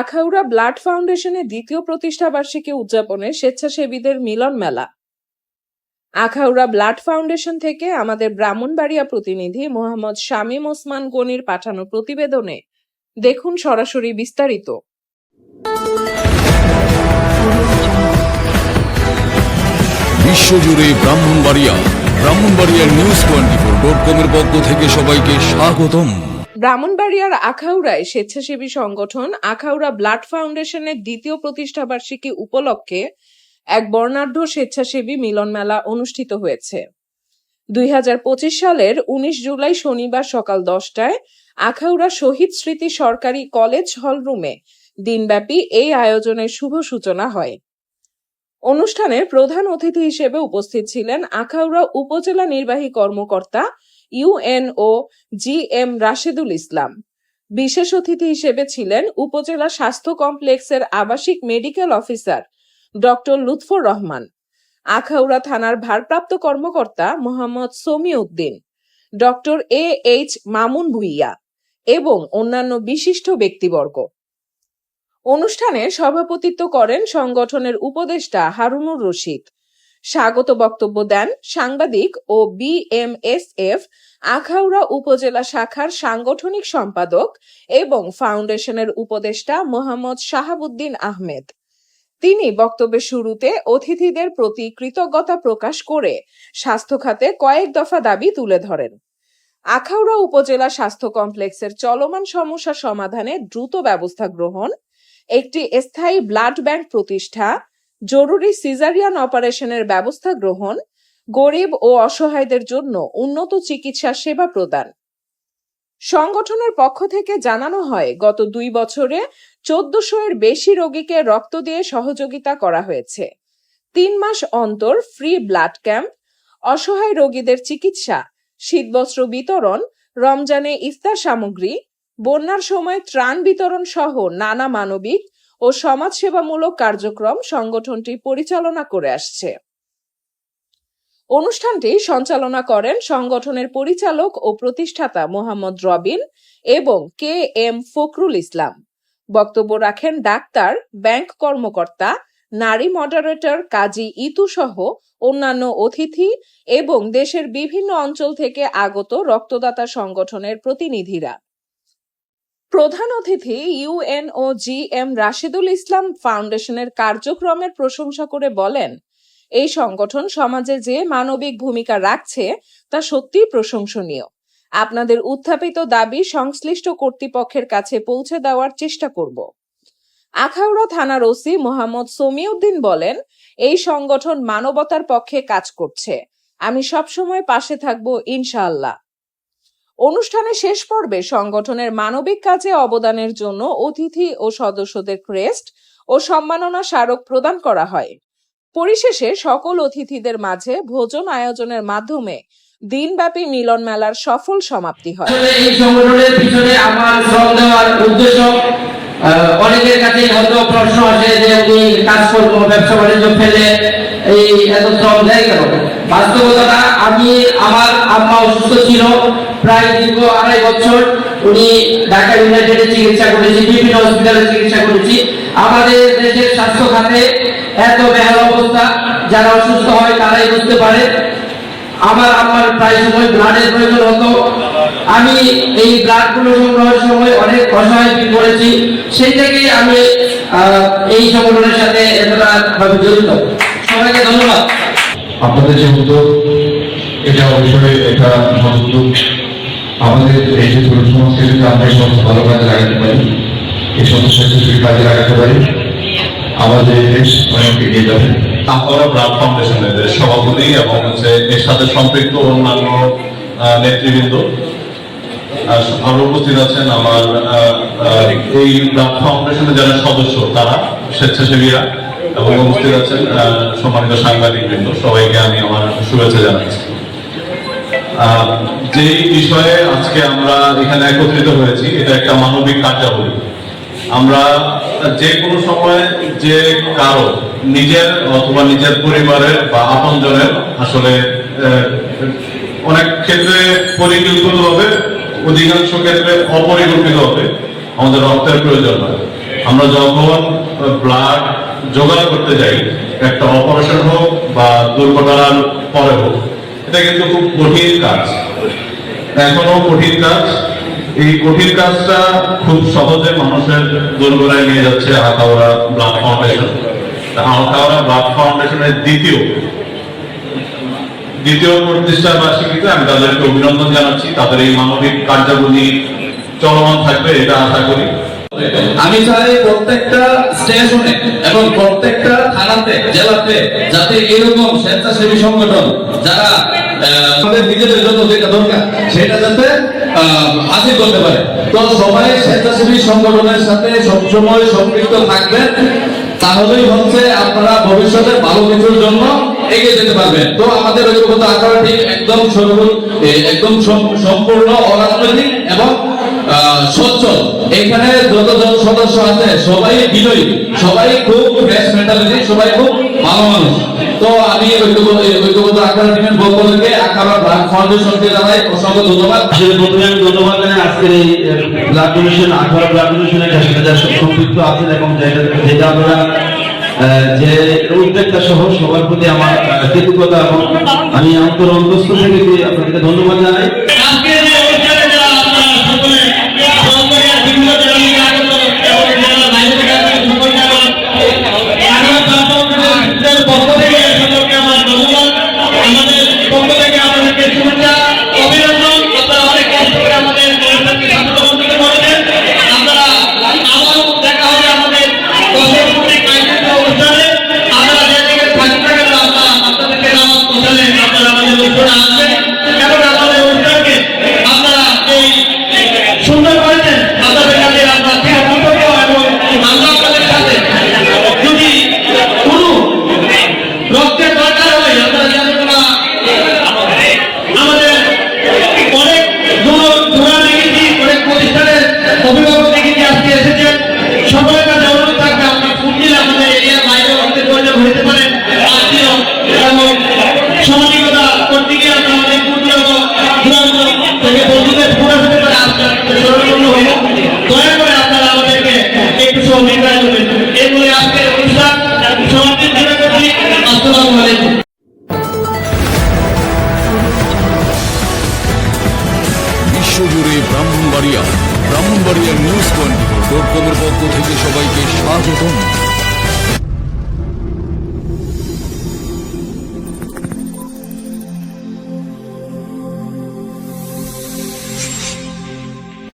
Akhaura blood ফাউন্ডেশনের দ্বিতীয় প্রতিষ্ঠা বার্ষিকী উদযাপনে স্বেচ্ছাসেবীদের মিলন মেলা। আখাউড়া ব্লাড ফাউন্ডেশন থেকে আমাদের ব্রাহ্মণবাড়িয়া প্রতিনিধি মোহাম্মদ শামীম ওসমান গনির পাঠানো প্রতিবেদনে দেখুন সরাসরি বিস্তারিত। বিশ্বজুড়ে ব্রাহ্মণবাড়িয়া, ব্রাহ্মণবাড়িয়ার নিউজ টোয়েন্টি ফোর ডট কমের পক্ষ থেকে সবাইকে স্বাগতম। ব্রাহ্মণবাড়িয়ার আখাউড়ায় স্বেচ্ছাসেবী সংগঠন আখাউড়া ব্লাড ফাউন্ডেশনের দ্বিতীয় প্রতিষ্ঠাবার্ষিকী উপলক্ষে এক বর্ণাঢ্য স্বেচ্ছাসেবী মিলন মেলা অনুষ্ঠিত হয়েছে। দুই সালের উনিশ জুলাই শনিবার সকাল দশটায় আখাউড়া শহীদ স্মৃতি সরকারি কলেজ হল রুমে দিনব্যাপী এই আয়োজনের শুভ সূচনা হয়। অনুষ্ঠানে প্রধান অতিথি হিসেবে উপস্থিত ছিলেন আখাউড়া উপজেলা নির্বাহী কর্মকর্তা UNO G M Rashedul Islam. বিশেষ অতিথি হিসেবে ছিলেন উপজেলা স্বাস্থ্য কমপ্লেক্সের আবাসিক medical officer doctor Lutfar Rahman, Akhaura থানার ভারপ্রাপ্ত কর্মকর্তা Mohammad Sami Uddin doctor A H Mamun Bhuiyan এবং অন্যান্য বিশিষ্ট ব্যক্তিবর্গ। অনুষ্ঠানে সভাপতিত্ব করেন সংগঠনের উপদেষ্টা হারুনুর রশিদ। স্বাগত বক্তব্য দেন সাংবাদিক ও বিএমএসএফ আখাউড়া উপজেলা শাখার সাংগঠনিক সম্পাদক এবং ফাউন্ডেশনের উপদেষ্টা মোহাম্মদ শাহাবুদ্দিন আহমেদ। তিনি বক্তব্যের শুরুতে অতিথিদের প্রতি কৃতজ্ঞতা প্রকাশ করে স্বাস্থ্য খাতে কয়েক দফা দাবি তুলে ধরেন। আখাউড়া উপজেলা স্বাস্থ্য কমপ্লেক্সের চলমান সমস্যা সমাধানে দ্রুত ব্যবস্থা গ্রহণ, একটি স্থায়ী ব্লাড ব্যাংক প্রতিষ্ঠা জরুরি সিজারিয়ান অপারেশনের ব্যবস্থা গ্রহণ, গরিব ও অসহায়দের জন্য উন্নত চিকিৎসা সেবা প্রদান। সংগঠনের পক্ষ থেকে জানানো হয়, গত দুই বছরে চোদ্দশো এর বেশি রোগীকে রক্ত দিয়ে সহযোগিতা করা হয়েছে। তিন মাস অন্তর ফ্রি ব্লাড ক্যাম্প, অসহায় রোগীদের চিকিৎসা, শীতবস্ত্র বিতরণ, রমজানে ইফতার সামগ্রী, বন্যার সময় ত্রাণ বিতরণ সহ নানা মানবিক ও সমাজসেবামূলক কার্যক্রম সংগঠনটি পরিচালনা করে আসছে। অনুষ্ঠানটি সঞ্চালনা করেন সংগঠনের পরিচালক ও প্রতিষ্ঠাতা মোহাম্মদ রবিন এবং কে এম ফখরুল ইসলাম। বক্তব্য রাখেন ডাক্তার, ব্যাংক কর্মকর্তা, নারী মডারেটর কাজী ইতু সহ অন্যান্য অতিথি এবং দেশের বিভিন্ন অঞ্চল থেকে আগত রক্তদাতা সংগঠনের প্রতিনিধিরা। প্রধান অতিথি UNO G M Rashidul Islam ফাউন্ডেশনের কার্যক্রমের প্রশংসা করে বলেন, এই সংগঠন সমাজে যে মানবিক ভূমিকা রাখছে, তা সত্যিই প্রশংসনীয়। আপনাদের উত্থাপিত দাবি সংশ্লিষ্ট কর্তৃপক্ষের কাছে পৌঁছে দেওয়ার চেষ্টা করব। আখাউড়া থানার ওসি মোহাম্মদ সমিউদ্দিন বলেন, এই সংগঠন মানবতার পক্ষে কাজ করছে। আমি সবসময় পাশে থাকব, ইনশাআল্লাহ। অনুষ্ঠানে শেষ পর্বে সংগঠনের মানবিক কাজে অবদানের জন্য অতিথি ও সদস্যদের ক্রেস্ট ও সম্মাননা স্মারক প্রদান করা হয়। পরিশেষে সকল অতিথিদের মাঝে ভোজন আয়োজনের মাধ্যমে দিনব্যাপী মিলন মেলার সফল সমাপ্তি হয়। এই সংগঠনের পিছনে আমার শ্রম দেওয়ার উদ্দেশ্য অনেকের কাছে হয়তো প্রশ্ন আসে যে উনি কাজ করব ব্যবসা, বাণিজ্য ফেলে এই এত শ্রম দেয় কেন বাস্তবতা আমি, আমার আম্মা অসুস্থ ছিল, প্রায় দীর্ঘ আড়াই বছর উনি ঢাকা ইউনাইটেডে চিকিৎসা করেছি, বিভিন্ন হসপিটালে চিকিৎসা করেছি। আমাদের দেশের স্বাস্থ্য খাতে এত বেহাল অবস্থা, যারা অসুস্থ হয় তারাই বুঝতে পারে। আমার আমার প্রায় সময় ব্লাডের প্রয়োজন হতো। আমি এই ব্লাডগুলো সংগ্রহের সময় অনেক অসহায় করেছি। সেই থেকেই আমি এই সংগঠনের সাথে এতটা ভাবে জড়িত। সবাইকে ধন্যবাদ। আপনাদের যে উদ্যোগ এটা অবশ্যই এটা উদ্যোগ আমাদের এই যে তরুণ যদি আমরা এই সমস্ত ভালো কাজে লাগাতে পারি এই সমস্ত স্বেচ্ছাসেবী কাজে লাগাতে পারি। আমাদের দেশ অনেক এগিয়ে যাবে। আমরা ব্লাড ফাউন্ডেশনের সভাপতি এবং হচ্ছে এর সাথে সম্পৃক্ত অন্যান্য আহ, নেতৃবৃন্দ আর উপস্থিত আছেন আমার এই ব্লাড ফাউন্ডেশনের যারা সদস্য তারা স্বেচ্ছাসেবীরা। এবং উপস্থিত আছেন সম্মানিত সাংবাদিক বৃন্দ, সবাইকে আমি আমার শুভেচ্ছা জানাচ্ছি। যেই বিষয়ে আজকে আমরা এখানে একত্রিত হয়েছি, এটা একটা মানবিক কার্যাবলী। আমরা যে কোনো সময় যে কারও নিজের অথবা নিজের পরিবারের বা আপনজনের আসলে অনেক ক্ষেত্রে পরিকল্পিত হবে, অধিকাংশ ক্ষেত্রে অপরিকল্পিত হবে, আমাদের রক্তের প্রয়োজন হয়। আমরা যখন ব্লাড জোগাড় করতে যাই একটা অপারেশন হোক বা দুর্ঘটনার পরে হোক। এটা কিন্তু খুব কঠিন কাজ। এখনও কঠিন কাজ। এই কঠিন কাজটা খুব সহজে মানুষের দুর্গরায় নিয়ে যাচ্ছে Akhaura blood foundation. Akhaura blood ফাউন্ডেশনের দ্বিতীয় দ্বিতীয় প্রতিষ্ঠা বার্ষিকীতে আমি তাদেরকে অভিনন্দন জানাচ্ছি। তাদের এই মানবিক কার্যাবলী চলমান থাকবে, এটা আশা করি। আমি চাই প্রত্যেকটা স্টেশনে এবং প্রত্যেকটা থানাতে, জেলাতে যাতে এরকম স্বেচ্ছাসেবী সংগঠন যারা তাহলেই হচ্ছে আপনারা ভবিষ্যতে ভালো কিছুর জন্য এগিয়ে যেতে পারবেন। তো আমাদের আকার একদম সম্পূর্ণ অরাজনৈতিক এবং সচ্ছল। এখানে সদস্য আছে, সবাই বিজয়ী, সবাই খুব ফ্রেশ মেন্টালিটি সবাই খুব ভালো মানুষ। তো আমি ঐক্যবদ্ধ আকার টিমের থেকে আকারা ব্লাড ফাউন্ডেশনকে জানাই অসংখ্য ধন্যবাদ। প্রথমে আমি ধন্যবাদ জানাই। আজকের এই ব্লাড ডোনেশন আঠারো ব্লাড ডোনেশনের যারা সম্পৃক্ত আছেন এবং যেটা- আপনারা যে উদ্যোক্তা সহ সবার প্রতি আমার কৃতজ্ঞতা এবং আমি অন্তর অন্তস্থ থেকে আপনাদেরকে ধন্যবাদ জানাই। নিউজ টোয়েন্টি ফোর ডট কমের পক্ষ থেকে সবাইকে স্বাগতম।